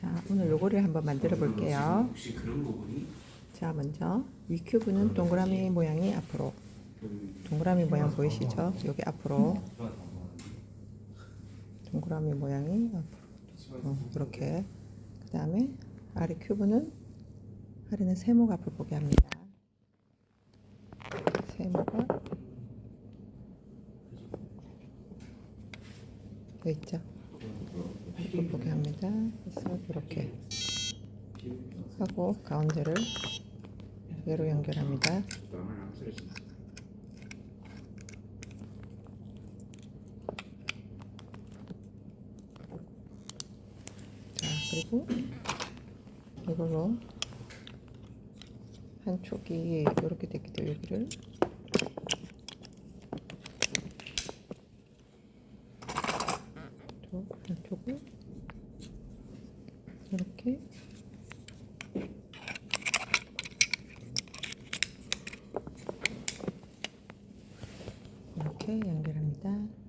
자, 오늘 요거를 한번 만들어 볼게요. 자, 먼저 위 큐브는 동그라미 모양이 앞으로 동그라미 모양 보이시죠? 여기 앞으로 동그라미 모양이 앞으로 어, 이렇게 그 다음에 아래 큐브는 아래는 세모가 앞을 보게 합니다. 세모가 되어 있죠? 보게 합니다. 그래서 이렇게 하고 가운데를 얘로 연결합니다. 자, 그리고 이걸로 한쪽이 이렇게 됐기 때문에 여기를 또 한쪽을 이렇게 이렇게 연결합니다.